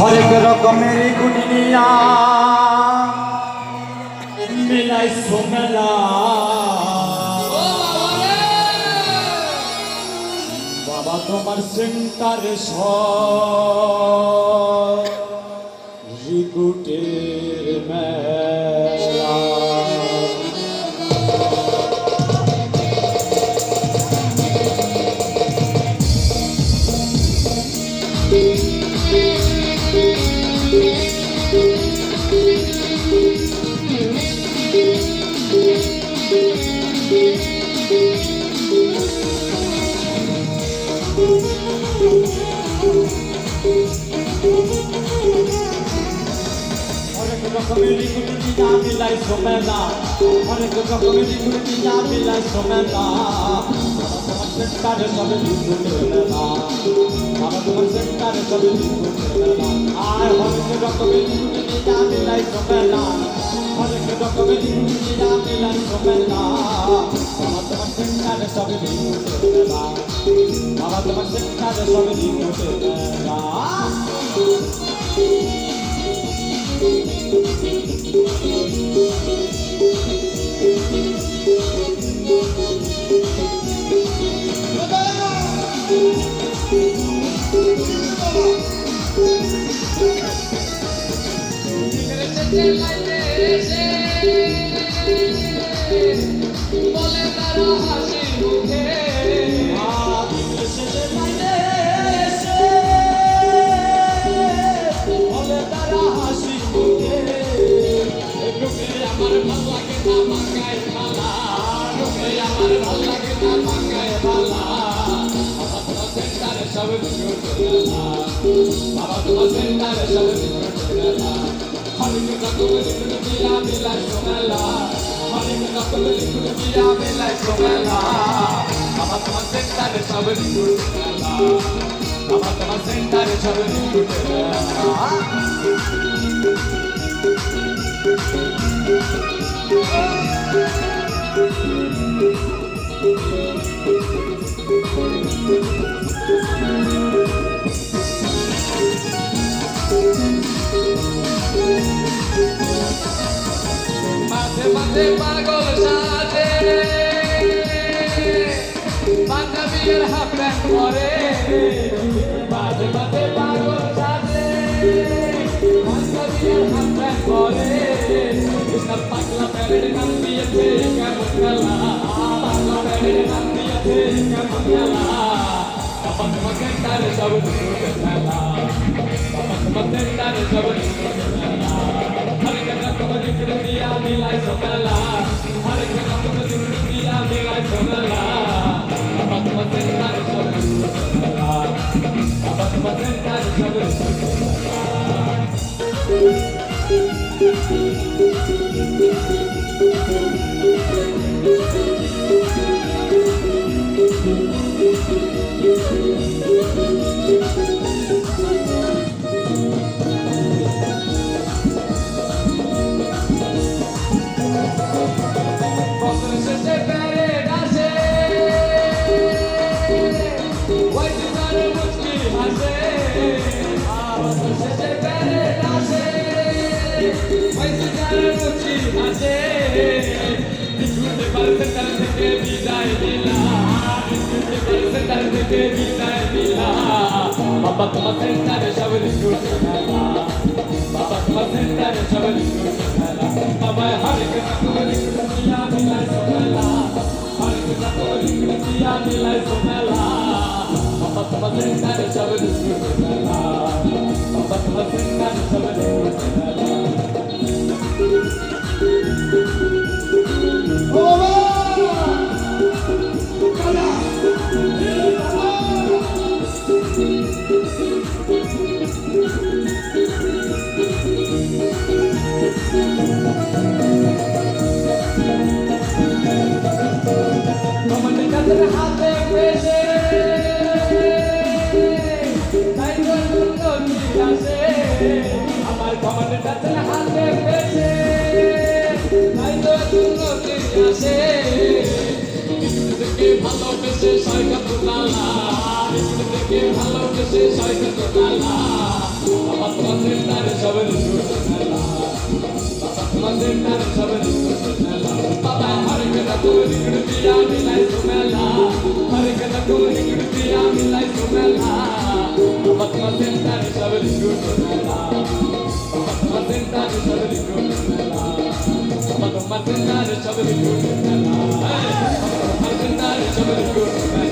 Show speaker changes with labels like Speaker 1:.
Speaker 1: হরেক রকমের গুনিয়া নিয়া। মিলাই সোমেলা। বাবা তোমার সেন্টারে রিগুটের মেলা অনেক রকমের গুটি নিয়া মিলাই সোমেলা অনেক রকমের গুটি নিয়া মিলাই তোমার সেন্টারে সবে তোমার সেন্টারে সবে আর অনেক রকমের নিয়া মিলাই সোমেলা অনেক রকমের গুটি নিয়া মিলাই সোমেলা বাবা তোমার সেন্টারে সবে বাবা তোমার সেন্টারে সবে
Speaker 2: কিছু না বাবা তোমার সেন্টারে সব কিছু না হরিণ রকম লিখুন দিয়া মিলাই সোমেলা হরিণ রকম লিখুন দিয়া মিলাই সোমেলা বাবা তোমার সেন্টারে সব কিছু না বাবা তোমার সেন্টারে সব কিছু না মাঝে মাঝে পাগল সাজে। বান্ধবীর হাফ প্যান্ট পরে। মাঝে মিলাই সোমেলা হরে কৃষ্ণ তোমার দিকে বিছুতে পারছে তার থেকে বিদায় দিলা বিছুতে পারছে তার থেকে বিদায় দিলা বাবা তোমার সেন্টারে সব রিসুটে মেলা বাবা তোমার সেন্টারে সব রিসুটে মেলা বাবা হরে দিয়া মিলাই সোমেলা হরে দিয়া মিলাই সোমেলা বাবা তোমার সেন্টারে সব রিসুটে মেলা আসে আমার কমানে টাচেন হাতে পেছে তাই তো দুর্নীতি আসে থেকে ভালোবেসে সরকার তোলা থেকে ভালোবেসে সরকার তোলা আমার তোমাদের তার সবের তোমাদের তার সবের বাবা আমার কেনা তোর বিয়া 적어둘 당신 나를 적어둘